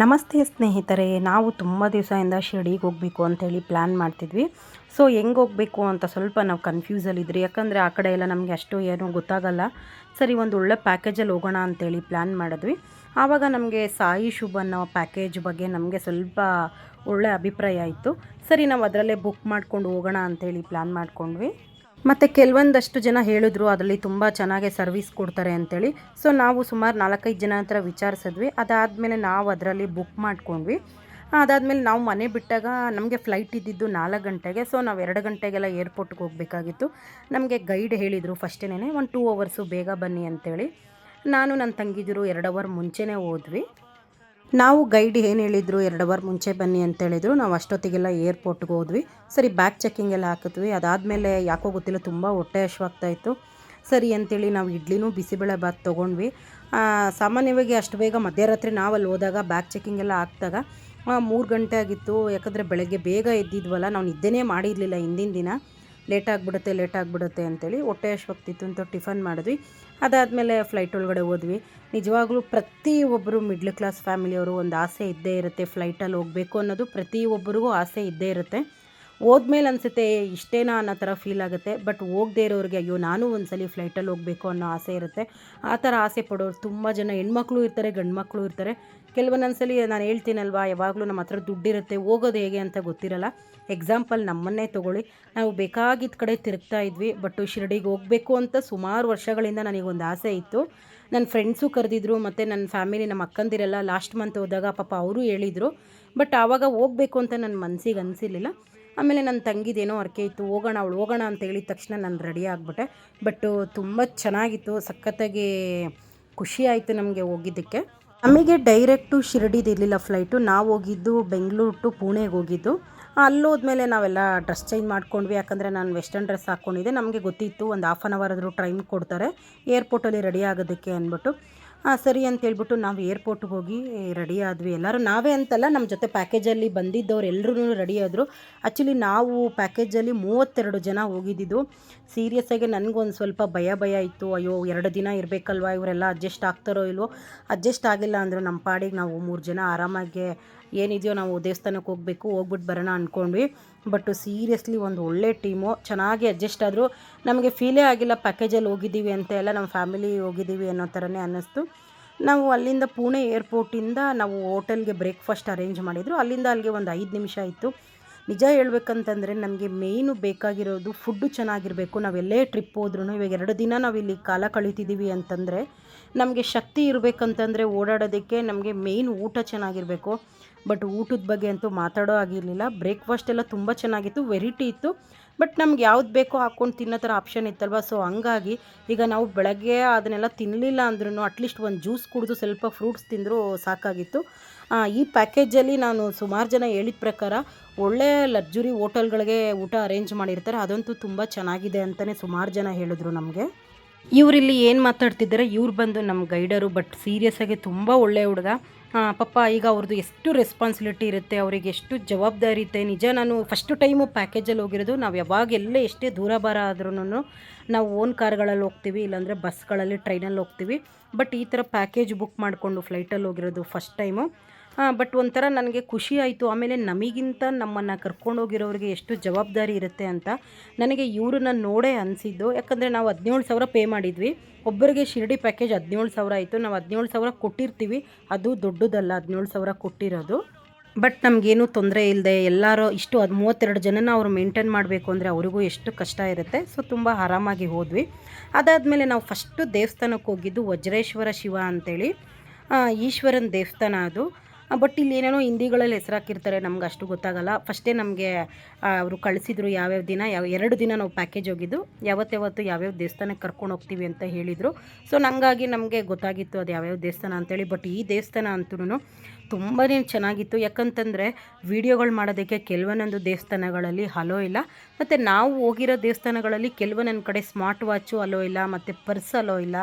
ನಮಸ್ತೆ ಸ್ನೇಹಿತರೆ, ನಾವು ತುಂಬ ದಿವಸದಿಂದ ಶಿರ್ಡಿಗೆ ಹೋಗಬೇಕು ಅಂಥೇಳಿ ಪ್ಲ್ಯಾನ್ ಮಾಡ್ತಿದ್ವಿ. ಸೊ ಹೆಂಗೆ ಹೋಗಬೇಕು ಅಂತ ಸ್ವಲ್ಪ ನಾವು ಕನ್ಫ್ಯೂಸಲ್ಲಿದ್ರಿ ಯಾಕಂದರೆ ಆ ಕಡೆ ಎಲ್ಲ ನಮಗೆ ಅಷ್ಟು ಏನೂ ಗೊತ್ತಾಗಲ್ಲ. ಸರಿ, ಒಂದು ಒಳ್ಳೆ ಪ್ಯಾಕೇಜಲ್ಲಿ ಹೋಗೋಣ ಅಂತೇಳಿ ಪ್ಲ್ಯಾನ್ ಮಾಡಿದ್ವಿ. ಆವಾಗ ನಮಗೆ ಸಾಯಿ ಶುಭ ಅನ್ನೋ ಪ್ಯಾಕೇಜ್ ಬಗ್ಗೆ ನಮಗೆ ಸ್ವಲ್ಪ ಒಳ್ಳೆ ಅಭಿಪ್ರಾಯ ಇತ್ತು. ಸರಿ, ನಾವು ಅದರಲ್ಲೇ ಬುಕ್ ಮಾಡ್ಕೊಂಡು ಹೋಗೋಣ ಅಂತೇಳಿ ಪ್ಲ್ಯಾನ್ ಮಾಡ್ಕೊಂಡ್ವಿ. ಮತ್ತು ಕೆಲವೊಂದಷ್ಟು ಜನ ಹೇಳಿದ್ರು, ಅದರಲ್ಲಿ ತುಂಬ ಚೆನ್ನಾಗೆ ಸರ್ವಿಸ್ ಕೊಡ್ತಾರೆ ಅಂತೇಳಿ. ಸೊ ನಾವು ಸುಮಾರು ನಾಲ್ಕೈದು ಜನ ಹತ್ರ ವಿಚಾರಿಸಿದ್ವಿ. ಅದಾದಮೇಲೆ ನಾವು ಅದರಲ್ಲಿ ಬುಕ್ ಮಾಡ್ಕೊಂಡ್ವಿ. ಅದಾದಮೇಲೆ ನಾವು ಮನೆ ಬಿಟ್ಟಾಗ ನಮಗೆ ಫ್ಲೈಟ್ ಇದ್ದಿದ್ದು ನಾಲ್ಕು ಗಂಟೆಗೆ. ಸೊ ನಾವು ಎರಡು ಗಂಟೆಗೆಲ್ಲ ಏರ್ಪೋರ್ಟ್ಗೆ ಹೋಗಬೇಕಾಗಿತ್ತು. ನಮಗೆ ಗೈಡ್ ಹೇಳಿದರು ಫಸ್ಟೇನೆ ಒಂದು ಟೂ ಅವರ್ಸು ಬೇಗ ಬನ್ನಿ ಅಂತೇಳಿ. ನಾನು ನನ್ನ ತಂಗಿದಿರು ಎರಡು ಅವರ್ ಮುಂಚೆನೇ ಹೋದ್ವಿ. ನಾವು ಗೈಡ್ ಏನು ಹೇಳಿದ್ರು, ಎರಡು ಅವರ್ ಮುಂಚೆ ಬನ್ನಿ ಅಂತ ಹೇಳಿದ್ರು. ನಾವು ಅಷ್ಟೊತ್ತಿಗೆಲ್ಲ ಏರ್ಪೋರ್ಟ್ಗೆ ಹೋದ್ವಿ. ಸರಿ ಬ್ಯಾಗ್ ಚೆಕ್ಕಿಂಗ್ ಎಲ್ಲ ಹಾಕಿದ್ವಿ ಅದಾದಮೇಲೆ ಯಾಕೋ ಗೊತ್ತಿಲ್ಲ, ತುಂಬ ಹೊಟ್ಟೆ ಇತ್ತು. ಸರಿ ಅಂತೇಳಿ ನಾವು ಇಡ್ಲಿನೂ ಬಿಸಿಬೇಳೆ ಬಾತ್ ತೊಗೊಂಡ್ವಿ. ಸಾಮಾನ್ಯವಾಗಿ ಅಷ್ಟು ಬೇಗ ಮಧ್ಯರಾತ್ರಿ ನಾವು ಅಲ್ಲಿ ಹೋದಾಗ ಬ್ಯಾಗ್ ಚೆಕ್ಕಿಂಗ್ ಎಲ್ಲ ಹಾಕಿದಾಗ ಮೂರು ಗಂಟೆ ಆಗಿತ್ತು. ಯಾಕಂದರೆ ಬೆಳಗ್ಗೆ ಬೇಗ ಎದ್ದಿದ್ವಲ್ಲ, ನಾವು ನಿದ್ದೆನೇ ಮಾಡಿರಲಿಲ್ಲ ಹಿಂದಿನ ದಿನ. ಲೇಟ್ ಆಗಿಬಿಡುತ್ತೆ ಲೇಟ್ ಆಗಿಬಿಡುತ್ತೆ ಅಂತೇಳಿ ಹೊಟ್ಟೆ ಹಶ್ವಾಗ್ತಿತ್ತು ಅಂತ ಟಿಫನ್ ಮಾಡಿದ್ವಿ. ಅದಾದಮೇಲೆ ಫ್ಲೈಟ್ ಒಳಗಡೆ ಹೋದ್ವಿ. ನಿಜವಾಗ್ಲೂ ಪ್ರತಿಯೊಬ್ಬರು ಮಿಡ್ಲ್ ಕ್ಲಾಸ್ ಫ್ಯಾಮಿಲಿಯವರು ಒಂದು ಆಸೆ ಇದ್ದೇ ಇರುತ್ತೆ ಫ್ಲೈಟಲ್ಲಿ ಹೋಗಬೇಕು ಅನ್ನೋದು. ಪ್ರತಿಯೊಬ್ಬರಿಗೂ ಆಸೆ ಇದ್ದೇ ಇರುತ್ತೆ. ಹೋದ್ಮೇಲೆ ಅನಿಸುತ್ತೆ, ಇಷ್ಟೇನಾ ಅನ್ನೋ ಥರ ಫೀಲ್ ಆಗುತ್ತೆ. ಬಟ್ ಹೋಗದೇ ಇರೋರಿಗೆ, ಅಯ್ಯೋ, ನಾನು ಒಂದ್ಸಲಿ ಫ್ಲೈಟಲ್ಲಿ ಹೋಗಬೇಕು ಅನ್ನೋ ಆಸೆ ಇರುತ್ತೆ. ಆ ಥರ ಆಸೆ ಪಡೋರು ತುಂಬ ಜನ. ಹೆಣ್ಮಕ್ಳು ಇರ್ತಾರೆ ಗಂಡು ಮಕ್ಕಳು ಇರ್ತಾರೆ. ಕೆಲವೊಂದೊಂದ್ಸಲಿ ನಾನು ಹೇಳ್ತೀನಲ್ವಾ, ಯಾವಾಗಲೂ ನಮ್ಮ ಹತ್ರ ದುಡ್ಡಿರುತ್ತೆ, ಹೋಗೋದು ಹೇಗೆ ಅಂತ ಗೊತ್ತಿರಲ್ಲ. ಎಕ್ಸಾಂಪಲ್ ನಮ್ಮನ್ನೇ ತೊಗೊಳ್ಳಿ. ನಾವು ಬೇಕಾಗಿದ್ದ ಕಡೆ ತಿರುಗ್ತಾ ಇದ್ವಿ ಬಟ್ ಶಿರಡಿಗೆ ಹೋಗಬೇಕು ಅಂತ ಸುಮಾರು ವರ್ಷಗಳಿಂದ ನನಗೊಂದು ಆಸೆ ಇತ್ತು. ನನ್ನ ಫ್ರೆಂಡ್ಸು ಕರೆದಿದ್ರು, ಮತ್ತು ನನ್ನ ಫ್ಯಾಮಿಲಿ ನಮ್ಮ ಅಕ್ಕಂದಿರೆಲ್ಲ ಲಾಸ್ಟ್ ಮಂತ್ ಹೋದಾಗ ಪಾಪ ಅವರು ಹೇಳಿದರು. ಬಟ್ ಆವಾಗ ಹೋಗಬೇಕು ಅಂತ ನನ್ನ ಮನಸ್ಸಿಗೆ ಅನಿಸಿರ್ಲಿಲ್ಲ. ಆಮೇಲೆ ನನ್ನ ತಂಗಿದೇನೋ ಅರ್ಕೆ ಇತ್ತು, ಹೋಗೋಣ ಅವಳು, ಹೋಗೋಣ ಅಂತ ಹೇಳಿದ ತಕ್ಷಣ ನಾನು ರೆಡಿ ಆಗಿಬಿಟ್ಟೆ. ಬಟ್ಟು ತುಂಬ ಚೆನ್ನಾಗಿತ್ತು, ಸಖತ್ತಾಗಿ ಖುಷಿ ಆಯಿತು ನಮಗೆ ಹೋಗಿದ್ದಕ್ಕೆ. ನಮಗೆ ಡೈರೆಕ್ಟು ಶಿರಡಿದಿರಲಿಲ್ಲ ಫ್ಲೈಟು ನಾವು ಹೋಗಿದ್ದು ಬೆಂಗಳೂರು ಟು ಪುಣೆಗೆ ಹೋಗಿದ್ದು. ಅಲ್ಲೋದ್ಮೇಲೆ ನಾವೆಲ್ಲ ಡ್ರೆಸ್ ಚೇಂಜ್ ಮಾಡ್ಕೊಂಡ್ವಿ. ಯಾಕಂದರೆ ನಾನು ವೆಸ್ಟರ್ನ್ ಡ್ರೆಸ್ ಹಾಕ್ಕೊಂಡಿದ್ದೆ ನಮಗೆ ಗೊತ್ತಿತ್ತು, ಒಂದು ಹಾಫ್ ಆನ್ ಅವರ್ ಆದರೂ ಟೈಮ್ ಕೊಡ್ತಾರೆ. ಏರ್ಪೋರ್ಟಲ್ಲಿ ರೆಡಿ ಆಗೋದಕ್ಕೆ ಅಂದ್ಬಿಟ್ಟು. ಹಾಂ ಸರಿ ಅಂತ ಹೇಳ್ಬಿಟ್ಟು ನಾವು ಏರ್ಪೋರ್ಟ್ಗೆ ಹೋಗಿ ರೆಡಿ ಆದ್ವಿ. ಎಲ್ಲರೂ ನಾವೇ ಅಂತಲ್ಲ ನಮ್ಮ ಜೊತೆ ಪ್ಯಾಕೇಜಲ್ಲಿ ಬಂದಿದ್ದವ್ರು ಎಲ್ಲರೂ ರೆಡಿ ಆದರು. ಆ್ಯಕ್ಚುಲಿ ನಾವು ಪ್ಯಾಕೇಜಲ್ಲಿ ಮೂವತ್ತೆರಡು ಜನ ಹೋಗಿದ್ದಿದ್ದು. ಸೀರಿಯಸ್ ಆಗಿ ನನಗೊಂದು ಸ್ವಲ್ಪ ಭಯ ಭಯ ಇತ್ತು. ಅಯ್ಯೋ, ಎರಡು ದಿನ ಇರಬೇಕಲ್ವಾ? ಇವರೆಲ್ಲ ಅಡ್ಜಸ್ಟ್ ಆಗ್ತಾರೋ ಇಲ್ವೋ? ಅಡ್ಜಸ್ಟ್ ಆಗಿಲ್ಲ ಅಂದರು ನಮ್ಮ ಪಾಡಿಗೆ ನಾವು ಮೂರು ಜನ ಆರಾಮಾಗಿ ಏನಿದೆಯೋ ನಾವು ದೇವಸ್ಥಾನಕ್ಕೆ ಹೋಗಬೇಕು ಹೋಗ್ಬಿಟ್ಟು ಬರೋಣ ಅಂದ್ಕೊಂಡ್ವಿ ಬಟ್ ಸೀರಿಯಸ್ಲಿ ಒಂದು ಒಳ್ಳೆ ಟೀಮು ಚೆನ್ನಾಗಿ ಅಡ್ಜಸ್ಟ್ ಆದರೂ. ನಮಗೆ ಫೀಲೇ ಆಗಿಲ್ಲ ಪ್ಯಾಕೇಜಲ್ಲಿ ಹೋಗಿದ್ದೀವಿ ಅಂತ ಎಲ್ಲ ನಮ್ಮ ಫ್ಯಾಮಿಲಿ ಹೋಗಿದ್ದೀವಿ ಅನ್ನೋ ಥರನೇ ಅನ್ನಿಸ್ತು. ನಾವು ಅಲ್ಲಿಂದ ಪುಣೆ ಏರ್ಪೋರ್ಟಿಂದ ನಾವು ಹೋಟೆಲ್ಗೆ ಬ್ರೇಕ್ಫಾಸ್ಟ್ ಅರೇಂಜ್ ಮಾಡಿದರು. ಅಲ್ಲಿಂದ ಅಲ್ಲಿಗೆ ಒಂದು ಐದು ನಿಮಿಷ ಇತ್ತು ನಿಜ ಹೇಳ್ಬೇಕಂತಂದರೆ ನಮಗೆ ಮೇಯ್ನು ಬೇಕಾಗಿರೋದು ಫುಡ್ಡು ಚೆನ್ನಾಗಿರಬೇಕು. ನಾವೆಲ್ಲೇ ಟ್ರಿಪ್ ಹೋದ್ರೂ ಇವಾಗ ಎರಡು ದಿನ ನಾವು ಇಲ್ಲಿ ಕಾಲ ಕಳೀತಿದ್ದೀವಿ ಅಂತಂದರೆ ನಮಗೆ ಶಕ್ತಿ ಇರಬೇಕಂತಂದರೆ ಓಡಾಡೋದಕ್ಕೆ ನಮಗೆ ಮೇಯ್ನ್ ಊಟ ಚೆನ್ನಾಗಿರಬೇಕು. ಬಟ್ ಊಟದ ಬಗ್ಗೆ ಅಂತೂ ಮಾತಾಡೋ ಆಗಿರಲಿಲ್ಲ ಬ್ರೇಕ್ಫಾಸ್ಟ್ ಎಲ್ಲ ತುಂಬ ಚೆನ್ನಾಗಿತ್ತು ವೆರೈಟಿ ಇತ್ತು. ಬಟ್ ನಮ್ಗೆ ಯಾವ್ದು ಬೇಕೋ ಹಾಕ್ಕೊಂಡು ತಿನ್ನೋ ಥರ ಆಪ್ಷನ್ ಇತ್ತಲ್ವ? ಸೊ ಹಂಗಾಗಿ ಈಗ ನಾವು ಬೆಳಗ್ಗೆ ಅದನ್ನೆಲ್ಲ ತಿನ್ನಲಿಲ್ಲ ಅಂದ್ರೂ ಅಟ್ಲೀಸ್ಟ್ ಒಂದು ಜ್ಯೂಸ್ ಕುಡಿದು ಸ್ವಲ್ಪ ಫ್ರೂಟ್ಸ್ ತಿಂದರೂ ಸಾಕಾಗಿತ್ತು. ಈ ಪ್ಯಾಕೇಜಲ್ಲಿ ನಾನು ಸುಮಾರು ಜನ ಹೇಳಿದ ಪ್ರಕಾರ ಒಳ್ಳೆ ಲಕ್ಸುರಿ ಹೋಟೆಲ್ಗಳಿಗೆ ಊಟ ಅರೇಂಜ್ ಮಾಡಿರ್ತಾರೆ. ಅದಂತೂ ತುಂಬ ಚೆನ್ನಾಗಿದೆ ಅಂತಲೇ ಸುಮಾರು ಜನ ಹೇಳಿದ್ರು ನಮಗೆ. ಇವರಿಲ್ಲಿ ಏನು ಮಾತಾಡ್ತಿದ್ದಾರೆ? ಇವ್ರು ಬಂದು ನಮ್ಮ ಗೈಡರು ಬಟ್ ಸೀರಿಯಸ್ ಆಗಿ ತುಂಬ ಒಳ್ಳೆಯ ಹುಡುಗ. ಪಾಪ ಈಗ ಅವ್ರದ್ದು ಎಷ್ಟು ರೆಸ್ಪಾನ್ಸಿಬಿಲಿಟಿ ಇರುತ್ತೆ, ಅವರಿಗೆ ಎಷ್ಟು ಜವಾಬ್ದಾರಿ ಇರುತ್ತೆ. ನಿಜ ನಾನು ಫಸ್ಟ್ ಟೈಮು ಪ್ಯಾಕೇಜಲ್ಲಿ ಹೋಗಿರೋದು, ನಾವು ಯಾವಾಗ ಎಲ್ಲೇ ಎಷ್ಟೇ ದೂರ ಬಾರ ಆದ್ರೂ ನಾವು ಓನ್ ಕಾರ್ಗಳಲ್ಲಿ ಹೋಗ್ತೀವಿ, ಇಲ್ಲಾಂದರೆ ಬಸ್ಗಳಲ್ಲಿ ಟ್ರೈನಲ್ಲಿ ಹೋಗ್ತೀವಿ. ಬಟ್ ಈ ಥರ ಪ್ಯಾಕೇಜ್ ಬುಕ್ ಮಾಡಿಕೊಂಡು ಫ್ಲೈಟಲ್ಲಿ ಹೋಗಿರೋದು ಫಸ್ಟ್ ಟೈಮು ಬಟ್ ಒಂಥರ ನನಗೆ ಖುಷಿ ಆಯಿತು. ಆಮೇಲೆ ನಮಗಿಂತ ನಮ್ಮನ್ನು ಕರ್ಕೊಂಡೋಗಿರೋರಿಗೆ ಎಷ್ಟು ಜವಾಬ್ದಾರಿ ಇರುತ್ತೆ ಅಂತ ನನಗೆ ಇವ್ರನ್ನ ನೋಡೇ ಅನಿಸಿದ್ದು. ಯಾಕಂದರೆ ನಾವು ಹದಿನೇಳು ಸಾವಿರ ಪೇ ಮಾಡಿದ್ವಿ. ಒಬ್ಬರಿಗೆ ಶಿರಡಿ ಪ್ಯಾಕೇಜ್ ಹದಿನೇಳು ಸಾವಿರ ಆಯಿತು. ನಾವು ಹದಿನೇಳು ಸಾವಿರ ಕೊಟ್ಟಿರ್ತೀವಿ. ಅದು ದೊಡ್ಡದಲ್ಲ ಹದಿನೇಳು ಸಾವಿರ ಕೊಟ್ಟಿರೋದು. ಬಟ್ ನಮಗೇನು ತೊಂದರೆ ಇಲ್ಲದೆ ಎಲ್ಲರೂ ಇಷ್ಟು ಅದು ಮೂವತ್ತೆರಡು ಜನನ ಅವರು ಮೇಂಟೈನ್ ಮಾಡಬೇಕು ಅಂದರೆ ಅವರಿಗೂ ಎಷ್ಟು ಕಷ್ಟ ಇರುತ್ತೆ. ಸೊ ತುಂಬ ಆರಾಮಾಗಿ ಹೋದ್ವಿ. ಅದಾದಮೇಲೆ ನಾವು ಫಸ್ಟು ದೇವಸ್ಥಾನಕ್ಕೆ ಹೋಗಿದ್ದು ವಜ್ರೇಶ್ವರ ಶಿವ ಅಂತೇಳಿ. ಆ, ಈಶ್ವರನ ದೇವಸ್ಥಾನ ಅದು. ಬಟ್ ಇಲ್ಲಿ ಏನೇನೋ ಹಿಂದಿಗಳಲ್ಲಿ ಹೆಸರು ಹಾಕಿರ್ತಾರೆ ನಮ್ಗೆ ಅಷ್ಟು ಗೊತ್ತಾಗಲ್ಲ. ಫಸ್ಟೇ ನಮಗೆ ಅವರು ಕಳಿಸಿದ್ರು ಯಾವ್ಯಾವ ದಿನ, ಯಾವ, ಎರಡು ದಿನ ನಾವು ಪ್ಯಾಕೇಜ್ ಹೋಗಿದ್ದು. ಯಾವತ್ತಾವತ್ತು ಯಾವ್ಯಾವ ದೇವಸ್ಥಾನಕ್ಕೆ ಕರ್ಕೊಂಡು ಹೋಗ್ತೀವಿ ಅಂತ ಹೇಳಿದರು. ಸೊ ನಂಗಾಗಿ ನಮಗೆ ಗೊತ್ತಾಗಿತ್ತು ಅದು ಯಾವ್ಯಾವ ದೇವಸ್ಥಾನ ಅಂತೇಳಿ ಬಟ್ ಈ ದೇವಸ್ಥಾನ ಅಂತೂ ತುಂಬಾ ಚೆನ್ನಾಗಿತ್ತು. ಯಾಕಂತಂದರೆ, ವೀಡಿಯೋಗಳು ಮಾಡೋದಕ್ಕೆ ಕೆಲವೊಂದೊಂದು ದೇವಸ್ಥಾನಗಳಲ್ಲಿ ಹಲೋ ಇಲ್ಲ. ಮತ್ತು ನಾವು ಹೋಗಿರೋ ದೇವಸ್ಥಾನಗಳಲ್ಲಿ ಕೆಲವೊಂದೊಂದು ಕಡೆ ಸ್ಮಾರ್ಟ್ ವಾಚು ಅಲೋ ಇಲ್ಲ, ಮತ್ತು ಪರ್ಸ್ ಅಲೋ ಇಲ್ಲ.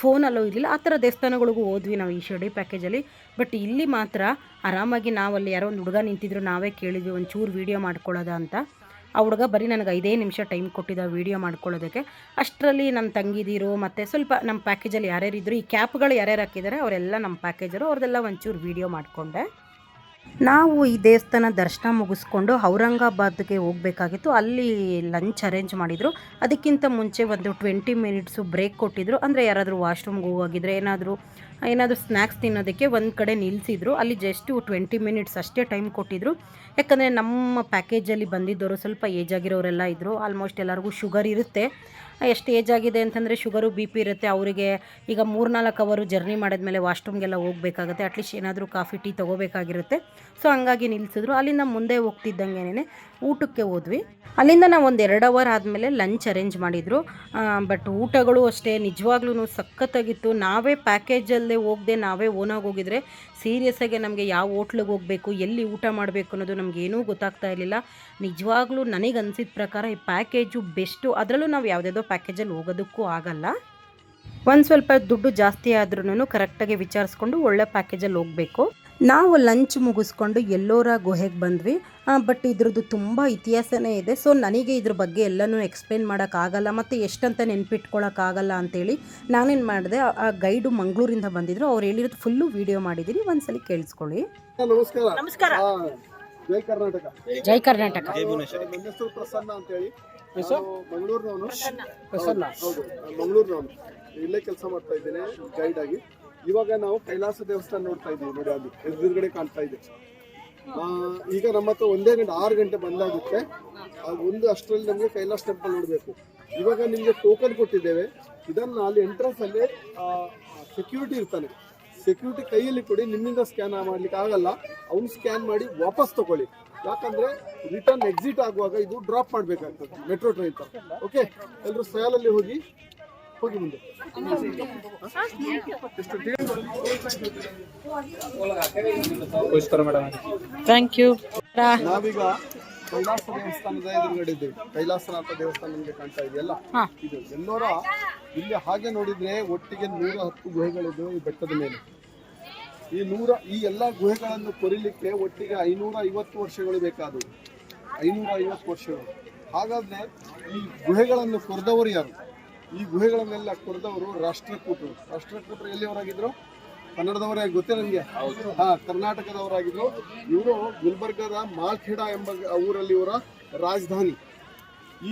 ಫೋನ್ ಅಲೋ ಇರಲಿಲ್ಲ. ಆ ಥರ ದೇವಸ್ಥಾನಗಳಿಗೂ ಹೋದ್ವಿ ನಾವು ಈ ಶಿರಡಿ ಪ್ಯಾಕೇಜಲ್ಲಿ ಬಟ್ ಇಲ್ಲಿ ಮಾತ್ರ ಆರಾಮಾಗಿ ನಾವಲ್ಲಿ ಯಾರೋ ಒಂದು ಹುಡುಗ ನಿಂತಿದ್ರು, ನಾವೇ ಕೇಳಿದ್ವಿ ಒಂದು ಚೂರು ವೀಡಿಯೋ ಮಾಡ್ಕೊಳ್ಳೋದ ಅಂತ. ಆ ಹುಡುಗ ಬರೀ ನನಗೆ ಐದೇ ನಿಮಿಷ ಟೈಮ್ ಕೊಟ್ಟಿದ್ದ ವೀಡಿಯೋ ಮಾಡ್ಕೊಳ್ಳೋದಕ್ಕೆ. ಅಷ್ಟರಲ್ಲಿ ನನ್ನ ತಂಗಿದಿರು ಮತ್ತು ಸ್ವಲ್ಪ ನಮ್ಮ ಪ್ಯಾಕೇಜಲ್ಲಿ ಯಾರ್ಯಾರು ಇದ್ದರು ಈ ಕ್ಯಾಪ್ಗಳು ಯಾರ್ಯಾರು ಹಾಕಿದ್ದಾರೆ, ಅವರೆಲ್ಲ ನಮ್ಮ ಪ್ಯಾಕೇಜರು ಅವ್ರದ್ದೆಲ್ಲ ಒಂಚೂರು ವೀಡಿಯೋ ಮಾಡಿಕೊಂಡೆ. ನಾವು ಈ ದೇವಸ್ಥಾನ ದರ್ಶನ ಮುಗಿಸ್ಕೊಂಡು ಔರಂಗಾಬಾದ್ಗೆ ಹೋಗಬೇಕಾಗಿತ್ತು. ಅಲ್ಲಿ ಲಂಚ್ ಅರೇಂಜ್ ಮಾಡಿದರು. ಅದಕ್ಕಿಂತ ಮುಂಚೆ ಒಂದು ಟ್ವೆಂಟಿ ಮಿನಿಟ್ಸು ಬ್ರೇಕ್ ಕೊಟ್ಟಿದ್ರು. ಅಂದರೆ ಯಾರಾದರೂ ವಾಶ್ರೂಮ್ಗೆ ಹೋಗಿದ್ರೆ ಏನಾದರೂ ಏನಾದರೂ ಸ್ನ್ಯಾಕ್ಸ್ ತಿನ್ನೋದಕ್ಕೆ ಒಂದು ಕಡೆ ನಿಲ್ಲಿಸಿದ್ರು ಅಲ್ಲಿ ಜಸ್ಟ್ ಟ್ವೆಂಟಿ ಮಿನಿಟ್ಸ್ ಅಷ್ಟೇ ಟೈಮ್ ಕೊಟ್ಟಿದ್ರು. ಯಾಕಂದರೆ ನಮ್ಮ ಪ್ಯಾಕೇಜಲ್ಲಿ ಬಂದಿದ್ದವರು ಸ್ವಲ್ಪ ಏಜ್ ಆಗಿರೋರೆಲ್ಲ ಇದ್ದರು ಆಲ್ಮೋಸ್ಟ್ ಎಲ್ಲರಿಗೂ ಶುಗರ್ ಇರುತ್ತೆ. ಎಷ್ಟು ಏಜ್ ಆಗಿದೆ ಅಂತಂದರೆ ಶುಗರು ಬಿ ಪಿ ಇರುತ್ತೆ. ಅವರಿಗೆ ಈಗ ಮೂರ್ನಾಲ್ಕು ಅವರು ಜರ್ನಿ ಮಾಡಿದ್ಮೇಲೆ ವಾಶ್ರೂಮ್ಗೆಲ್ಲ ಹೋಗಬೇಕಾಗುತ್ತೆ. ಅಟ್ಲೀಸ್ಟ್ ಏನಾದರೂ ಕಾಫಿ, ಟೀ ತೊಗೋಬೇಕಾಗಿರುತ್ತೆ. ಸೊ ಹಂಗಾಗಿ ನಿಲ್ಲಿಸಿದ್ರು ಅಲ್ಲಿಂದ ಮುಂದೆ ಹೋಗ್ತಿದ್ದಂಗೆನೇ ಊಟಕ್ಕೆ ಹೋದ್ವಿ. ಅಲ್ಲಿಂದ ನಾವು ಒಂದು ಎರಡು ಅವರ್ ಆದಮೇಲೆ ಲಂಚ್ ಅರೇಂಜ್ ಮಾಡಿದರು. ಬಟ್ ಊಟಗಳು ಅಷ್ಟೇ ನಿಜವಾಗ್ಲೂ ಸಖತ್ತಾಗಿತ್ತು. ನಾವೇ ಪ್ಯಾಕೇಜಲ್ಲೇ ಹೋಗದೆ ನಾವೇ ಓನಾಗಿ ಹೋಗಿದ್ರೆ ಸೀರಿಯಸ್ಸಾಗಿ ನಮಗೆ ಯಾವ ಹೋಟ್ಲಿಗೆ ಹೋಗಬೇಕು, ಎಲ್ಲಿ ಊಟ ಮಾಡಬೇಕು ಅನ್ನೋದು ನಮಗೇನೂ ಗೊತ್ತಾಗ್ತಾ ಇರಲಿಲ್ಲ. ನಿಜವಾಗ್ಲೂ ನನಗೆ ಅನಿಸಿದ ಪ್ರಕಾರ ಈ ಪ್ಯಾಕೇಜು ಬೆಸ್ಟು ಅದರಲ್ಲೂ ನಾವು ಯಾವುದ್ಯಾವುದೋ ಪ್ಯಾಕೇಜಲ್ಲಿ ಹೋಗೋದಕ್ಕೂ ಆಗಲ್ಲ. ಒಂದು ಸ್ವಲ್ಪ ದುಡ್ಡು ಜಾಸ್ತಿ ಆದ್ರೂ ಕರೆಕ್ಟಾಗಿ ವಿಚಾರಿಸ್ಕೊಂಡು ಒಳ್ಳೆ ಪ್ಯಾಕೇಜಲ್ಲಿ ಹೋಗಬೇಕು. ನಾವು ಲಂಚ್ ಮುಗಿಸ್ಕೊಂಡು ಎಲ್ಲೋರ ಗುಹೆಗೆ ಬಂದ್ವಿ. ಬಟ್ ಇದ್ರದ್ದು ತುಂಬ ಇತಿಹಾಸನೇ ಇದೆ. ಸೊ ನನಗೆ ಇದ್ರ ಬಗ್ಗೆ ಎಲ್ಲನೂ ಎಕ್ಸ್ಪ್ಲೇನ್ ಮಾಡೋಕ್ಕಾಗಲ್ಲ ಮತ್ತು ಎಷ್ಟಂತ ನೆನ್ಪಿಟ್ಕೊಳ್ಳೋಕ್ಕಾಗಲ್ಲ ಅಂತೇಳಿ ನಾನೇನು ಮಾಡಿದೆ ಆ ಗೈಡು ಮಂಗಳೂರಿಂದ ಬಂದಿದ್ರು. ಅವ್ರು ಹೇಳಿರೋದು ಫುಲ್ಲು ವಿಡಿಯೋ ಮಾಡಿದ್ದೀನಿ ಒಂದ್ಸಲಿ ಕೇಳಿಸ್ಕೊಳ್ಳಿ. ನಮಸ್ಕಾರ. ನಮಸ್ಕಾರ. ಹಾ, ಜೈ ಕರ್ನಾಟಕ. ಜೈ ಕರ್ನಾಟಕ. ನನ್ನ ಹೆಸರು ಪ್ರಸನ್ನ ಅಂತ ಹೇಳಿ ನಾನು ಮಂಗಳೂರಿನವನು. ಪ್ರಸನ್ನ. ಹೌದು. ಮಂಗಳೂರಿನವನು. ಇಲ್ಲೇ ಕೆಲಸ ಮಾಡ್ತಾ ಇದ್ದೇನೆ ಗೈಡ್ ಆಗಿ. ಇವಾಗ ನಾವು ಕೈಲಾಸ ದೇವಸ್ಥಾನ ನೋಡ್ತಾ ಇದ್ದೀವಿ ನೋಡಿ ಅದು ಎದುರುಗಡೆ ಕಾಣ್ತಾ ಇದೆ. ಈಗ ನಮ್ಮ ಹತ್ರ ಒಂದೇ ಗಂಟೆ ಆರು ಗಂಟೆ ಬಂದಾಗುತ್ತೆ. ಒಂದು ಅಷ್ಟರಲ್ಲಿ ನಮಗೆ ಕೈಲಾಸ ಟೆಂಪಲ್ ನೋಡಬೇಕು. ಇವಾಗ ನಿಮಗೆ ಟೋಕನ್ ಕೊಟ್ಟಿದ್ದೇವೆ. ಇದನ್ನು ಅಲ್ಲಿ ಎಂಟ್ರೆನ್ಸ್ ಅಲ್ಲಿ ಸೆಕ್ಯೂರಿಟಿ ಇರ್ತಾನೆ. ಸೆಕ್ಯೂರಿಟಿ ಕೈಯಲ್ಲಿ ಕೊಡಿ, ನಿಮ್ಮಿಂದ ಸ್ಕ್ಯಾನ್ ಮಾಡ್ಲಿಕ್ಕೆ ಆಗಲ್ಲ. ಅವ್ನು ಸ್ಕ್ಯಾನ್ ಮಾಡಿ ವಾಪಸ್ ತಗೊಳ್ಳಿ. ಯಾಕಂದ್ರೆ ರಿಟರ್ನ್ ಎಕ್ಸಿಟ್ ಆಗುವಾಗ ಇದು ಡ್ರಾಪ್ ಮಾಡಬೇಕಾಗ್ತದೆ ಮೆಟ್ರೋ ಟ್ರೈನ್ ಓಕೆ ಎಲ್ಲರೂ ಸ್ಯಾಲಲ್ಲಿ ಹೋಗಿ ಹೋಗಿ ಮುಂದೆ ಥ್ಯಾಂಕ್ ಯು ನಾವೀಗ ಕೈಲಾಸ ದೇವಸ್ಥಾನದ ಎದುರುಗಡೆ ಇದ್ದೇವೆ ಕೈಲಾಸನಾಥ ದೇವಸ್ಥಾನ ನಿಮಗೆ ಕಾಣ್ತಾ ಇದೆಯಲ್ಲ. ಇದು ಎಲ್ಲೋರ ಇಲ್ಲಿ ಹಾಗೆ ನೋಡಿದ್ರೆ ಒಟ್ಟಿಗೆ ನೂರ ಹತ್ತು ಗುಹೆಗಳಿದ್ದು ಈ ಬೆಟ್ಟದ ಮೇಲೆ. ಈ ನೂರ ಈ ಎಲ್ಲ ಗುಹೆಗಳನ್ನು ಕೊರಿಲಿಕ್ಕೆ ಒಟ್ಟಿಗೆ ಐನೂರ ಐವತ್ತು ವರ್ಷಗಳು ಬೇಕಾದವು. ಐನೂರ ಐವತ್ತು ವರ್ಷಗಳು. ಹಾಗಾದ್ರೆ ಈ ಗುಹೆಗಳನ್ನು ಕೊರೆದವರು ಯಾರು? ಈ ಗುಹೆಗಳನ್ನೆಲ್ಲ ಕೊಡದವರು ರಾಷ್ಟ್ರಕೂಟರು. ರಾಷ್ಟ್ರಕೂಟರು ಎಲ್ಲಿಯವರಾಗಿದ್ರು? ಕನ್ನಡದವರೇ ಗೊತ್ತೇ ನನಗೆ ಹಾ ಕರ್ನಾಟಕದವರಾಗಿದ್ರು. ಇವರು ಗುಲ್ಬರ್ಗದ ಮಾಲ್ಖೇಡ ಎಂಬ ಊರಲ್ಲಿ ಇವರ ರಾಜಧಾನಿ.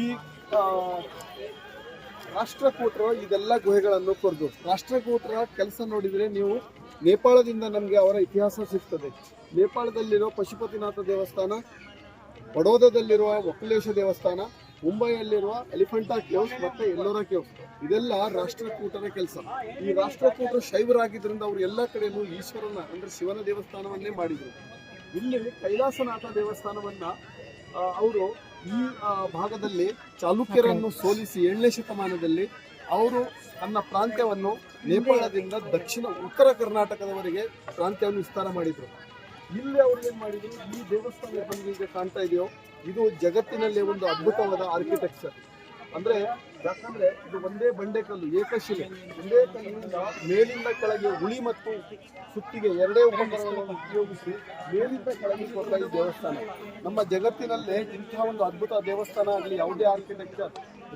ಈ ರಾಷ್ಟ್ರಕೂಟರು ಇದೆಲ್ಲ ಗುಹೆಗಳನ್ನು ಕೊರೆದು. ರಾಷ್ಟ್ರಕೂಟರ ಕೆಲಸ ನೋಡಿದರೆ ನೀವು ನೇಪಾಳದಿಂದ ನಮಗೆ ಅವರ ಇತಿಹಾಸ ಸಿಗ್ತದೆ. ನೇಪಾಳದಲ್ಲಿರೋ ಪಶುಪತಿನಾಥ ದೇವಸ್ಥಾನ ಬಡೋದದಲ್ಲಿರುವ ಒಕ್ಕಲೇಶ ದೇವಸ್ಥಾನ ಮುಂಬೈಯಲ್ಲಿರುವ ಎಲಿಫೆಂಟಾ ಕೇವ್ಸ್ ಮತ್ತೆ ಎಲ್ಲೋರ ಕೇವ್ಸ್ ಇದೆಲ್ಲ ರಾಷ್ಟ್ರಕೂಟರ ಕೆಲಸ. ಈ ರಾಷ್ಟ್ರಕೂಟರು ಶೈವರಾಗಿದ್ದರಿಂದ ಅವರು ಎಲ್ಲ ಕಡೆಯೂ ಈಶ್ವರನ ಅಂದ್ರೆ ಶಿವನ ದೇವಸ್ಥಾನವನ್ನೇ ಮಾಡಿದ್ರು. ಇಲ್ಲಿ ಕೈಲಾಸನಾಥ ದೇವಸ್ಥಾನವನ್ನ ಅವರು ಈ ಭಾಗದಲ್ಲಿ ಚಾಲುಕ್ಯರನ್ನು ಸೋಲಿಸಿ ಏಳನೇ ಶತಮಾನದಲ್ಲಿ ಅವರು ತನ್ನ ಪ್ರಾಂತ್ಯವನ್ನು ನೇಪಾಳದಿಂದ ದಕ್ಷಿಣ ಉತ್ತರ ಕರ್ನಾಟಕದವರೆಗೆ ಪ್ರಾಂತ್ಯವನ್ನು ವಿಸ್ತಾರ ಮಾಡಿದ್ರು. ಇಲ್ಲಿ ಅವ್ರು ಏನ್ ಮಾಡಿದ್ರು? ಈ ದೇವಸ್ಥಾನ ನಮ್ಗೆ ಈಗ ಕಾಣ್ತಾ ಇದೆಯೋ? ಇದು ಜಗತ್ತಿನಲ್ಲಿ ಒಂದು ಅದ್ಭುತವಾದ ಆರ್ಕಿಟೆಕ್ಚರ್ ಅಂದ್ರೆ ಯಾಕಂದ್ರೆ ಇದು ಒಂದೇ ಬಂಡೆಕಲ್ಲು ಏಕಶಿಲೆ. ಒಂದೇ ಕಲ್ಲಿನಿಂದ ಮೇಲಿಂದ ಕೆಳಗೆ ಹುಳಿ ಮತ್ತು ಸುತ್ತಿಗೆ ಎರಡೇ ಉಪಕರಣಗಳನ್ನು ಉಪಯೋಗಿಸಿ ಮೇಲಿಂದ ಕೆಳಗೆ ಕೊಟ್ಟ ಈ ದೇವಸ್ಥಾನ. ನಮ್ಮ ಜಗತ್ತಿನಲ್ಲೇ ಇಂತಹ ಒಂದು ಅದ್ಭುತ ದೇವಸ್ಥಾನ ಆಗಲಿ, ಯಾವುದೇ ಆರ್ಕಿಟೆಕ್ಚರ್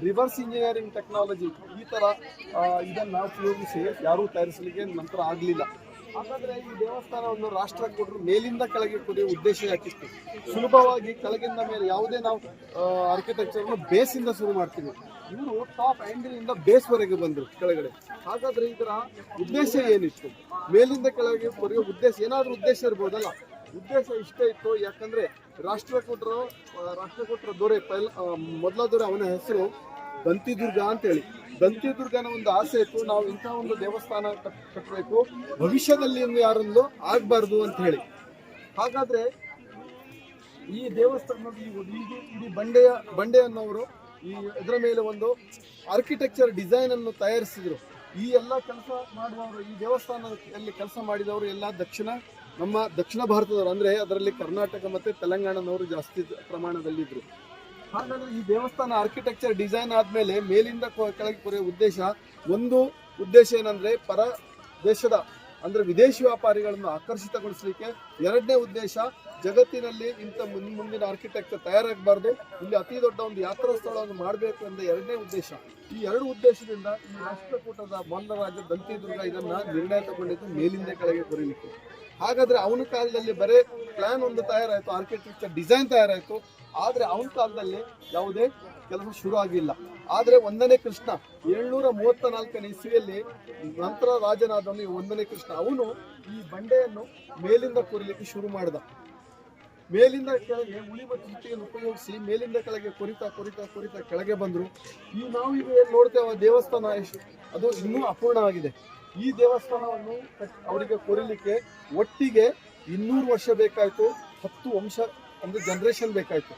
ರಿವರ್ಸ್ ಇಂಜಿನಿಯರಿಂಗ್ ಟೆಕ್ನಾಲಜಿ ಈ ತರ ಇದನ್ನ ಉಪಯೋಗಿಸಿ ಯಾರೂ ತಯಾರಿಸಲಿಕ್ಕೆ ನಂತರ ಆಗಲಿಲ್ಲ. ಹಾಗಾದ್ರೆ ಈ ದೇವಸ್ಥಾನವನ್ನು ರಾಷ್ಟ್ರ ಕೊಟ್ಟರು ಮೇಲಿಂದ ಕೆಳಗೆ ಕೊಡಿ ಉದ್ದೇಶ ಯಾಕಿತ್ತು? ಸುಲಭವಾಗಿ ಕೆಳಗಿಂದ ಮೇಲೆ ಯಾವುದೇ ನಾವು ಆರ್ಕಿಟೆಕ್ಚರ್ ಬೇಸಿಂದ ಶುರು ಮಾಡ್ತೀವಿ. ಇವರು ಟಾಪ್ ಇಂದ ಬೇಸ್ವರೆಗೆ ಬಂದರು ಕೆಳಗಡೆ. ಹಾಗಾದ್ರೆ ಇದರ ಉದ್ದೇಶ ಏನಿತ್ತು? ಮೇಲಿಂದ ಕೆಳಗೆ ಕೊರೆಯೋ ಉದ್ದೇಶ, ಏನಾದರೂ ಉದ್ದೇಶ ಇರ್ಬೋದಲ್ಲ. ಉದ್ದೇಶ ಇಷ್ಟೇ ಇತ್ತು, ಯಾಕಂದ್ರೆ ರಾಷ್ಟ್ರಕೂಟರು ರಾಷ್ಟ್ರಕೂಟರ ದೊರೆ ಮೊದಲ ದೊರೆ ಅವನ ಹೆಸರು ದಂತಿದುರ್ಗ ಅಂತೇಳಿ. ದಂತಿದುರ್ಗನ ಒಂದು ಆಸೆ ಇತ್ತು, ನಾವು ಇಂಥ ಒಂದು ದೇವಸ್ಥಾನ ಕಟ್- ಕಟ್ಟಬೇಕು ಭವಿಷ್ಯದಲ್ಲಿ ಒಂದು ಯಾರೊಂದು ಆಗಬಾರ್ದು ಅಂತ ಹೇಳಿ ಹಾಗಾದ್ರೆ ಈ ದೇವಸ್ಥಾನದ ಈ ಬಂಡೆಯ ಬಂಡೆಯ, ಬಂಡೆಯನ್ನವರು ಈ ಇದರ ಮೇಲೆ ಒಂದು ಆರ್ಕಿಟೆಕ್ಚರ್ ಡಿಸೈನ್ ಅನ್ನು ತಯಾರಿಸಿದ್ರು. ಈ ಎಲ್ಲ ಕೆಲಸ ಮಾಡುವವರು, ಈ ದೇವಸ್ಥಾನದಲ್ಲಿ ಕೆಲಸ ಮಾಡಿದವರು ಎಲ್ಲ ದಕ್ಷಿಣ, ನಮ್ಮ ದಕ್ಷಿಣ ಭಾರತದವರು. ಅಂದ್ರೆ ಅದರಲ್ಲಿ ಕರ್ನಾಟಕ ಮತ್ತೆ ತೆಲಂಗಾಣನವರು ಜಾಸ್ತಿ ಪ್ರಮಾಣದಲ್ಲಿದ್ರು. ಹಾಗಾದ್ರೆ ಈ ದೇವಸ್ಥಾನ ಆರ್ಕಿಟೆಕ್ಚರ್ ಡಿಸೈನ್ ಆದ್ಮೇಲೆ ಮೇಲಿಂದ ಕೆಳಗೆ ಕೊರೆಯುವ ಉದ್ದೇಶ, ಒಂದು ಉದ್ದೇಶ ಏನಂದ್ರೆ ಪರ ದೇಶದ, ಅಂದ್ರೆ ವಿದೇಶಿ ವ್ಯಾಪಾರಿಗಳನ್ನು ಆಕರ್ಷಿತಗೊಳಿಸಲಿಕ್ಕೆ ಎರಡನೇ ಉದ್ದೇಶ ಜಗತ್ತಿನಲ್ಲಿ ಇಂಥ ಮುನ್- ಮುಂದಿನ ಆರ್ಕಿಟೆಕ್ಚರ್ ತಯಾರಾಗಬಾರ್ದು. ಇಲ್ಲಿ ಅತಿ ದೊಡ್ಡ ಒಂದು ಯಾತ್ರಾ ಸ್ಥಳವನ್ನು ಮಾಡಬೇಕು ಎಂದ ಎರಡನೇ ಉದ್ದೇಶ. ಈ ಎರಡು ಉದ್ದೇಶದಿಂದ ಈ ರಾಷ್ಟ್ರಕೂಟದ ಮೊಲ್ಲರಾಜ ದಂತಿದುರ್ಗ ಇದನ್ನ ನಿರ್ಣಯ ತಗೊಂಡಿದ್ದು ಮೇಲಿಂದ ಕೆಳಗೆ ಕೊರಿಲಿಕ್ಕೆ. ಹಾಗಾದ್ರೆ ಅವನ ಕಾಲದಲ್ಲಿ ಬರೇ ಪ್ಲಾನ್ ಒಂದು ತಯಾರಾಯಿತು ಆರ್ಕಿಟೆಕ್ಚರ್ ಡಿಸೈನ್ ತಯಾರಾಯ್ತು. ಆದ್ರೆ ಅವನ ಕಾಲದಲ್ಲಿ ಯಾವುದೇ ಕೆಲಸ ಶುರು ಆಗಿಲ್ಲ. ಆದ್ರೆ ಒಂದನೇ ಕೃಷ್ಣ ಏಳ್ನೂರ ಮೂವತ್ತ ನಾಲ್ಕನೇ ಇಸ್ವಿಯಲ್ಲಿ ನಂತರ ರಾಜನಾದವನು ಒಂದನೇ ಕೃಷ್ಣ. ಅವನು ಈ ಬಂಡೆಯನ್ನು ಮೇಲಿಂದ ಕೊರಿಲಿಕ್ಕೆ ಶುರು ಮಾಡಿದ. ಮೇಲಿಂದ ಕೆಳಗೆ ಉಳಿ ಮತ್ತು ಉಪಯೋಗಿಸಿ ಮೇಲಿಂದ ಕೆಳಗೆ ಕೊರಿತಾ ಕೊರಿತಾ ಕೊರಿತಾ ಕೆಳಗೆ ಬಂದರು. ಈ ನಾವು ಈಗ ಏನ್ ನೋಡ್ತೇವೆ ದೇವಸ್ಥಾನ ಅದು ಇನ್ನೂ ಅಪೂರ್ಣವಾಗಿದೆ ಈ ದೇವಸ್ಥಾನವನ್ನು ಅವರಿಗೆ ಕೊರಿಲಿಕ್ಕೆ ಒಟ್ಟಿಗೆ ಇನ್ನೂರು ವರ್ಷ ಬೇಕಾಯಿತು. ಹತ್ತು ವಂಶ ಅಂದ್ರೆ ಜನರೇಷನ್ ಬೇಕಾಯಿತು.